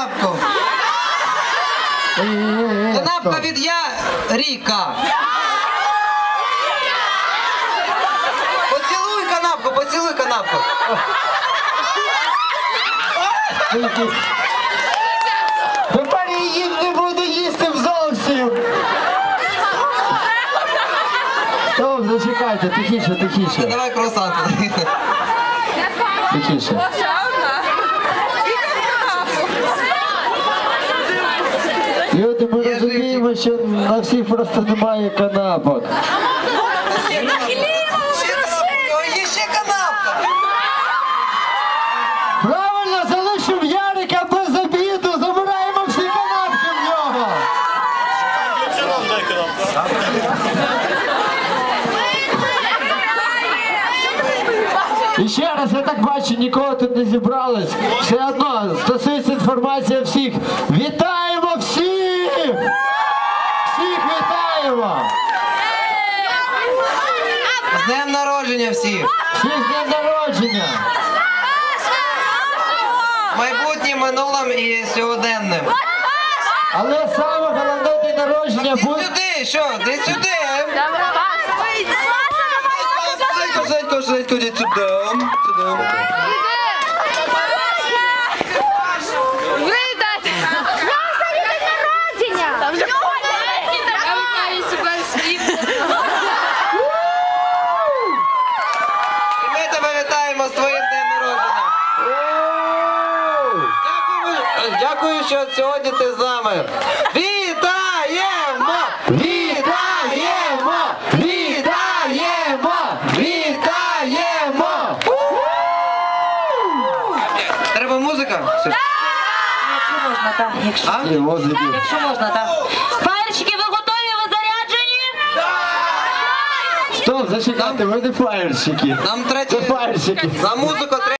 канапку. Канапка від я Ріка. Поцілуй канапку, поцілуй канапку. Тепер їм не буду їсти зовсім. Стоп, зачекайте, тихіше, тихіше, Давай круасан. тихіше. Люди, ми розуміємо, що на всіх просто немає канапок. Є ще канапка. Правильно, залишив Ярика без обіду, забираємо всі канапки в нього. І ще раз, я так бачу, нікого тут не зібралось. Все одно стосується інформація всіх. Вітаємо всіх! Всіх вітаємо! З днем народження всіх. Всіх з днем народження! Майбутнім, минулим і сьогоденним. Але саме головне день народження буде. сюди, що? Ти сюди. Зайко, зайко, іди сюди. Сюди. Вітаємо з твоїм днем народження. Дякую, дякую, що сьогодні ти з нами. Вітаємо! Вітаємо! Вітаємо! Вітаємо! Треба музика? Якщо можна, так. Якщо можна, так. Фаєрчики, ви готові? Ви заряджені? Стоп, зачекайте, ви не фаєрщики. Нам третє. Це фаєрщики. За музику треба.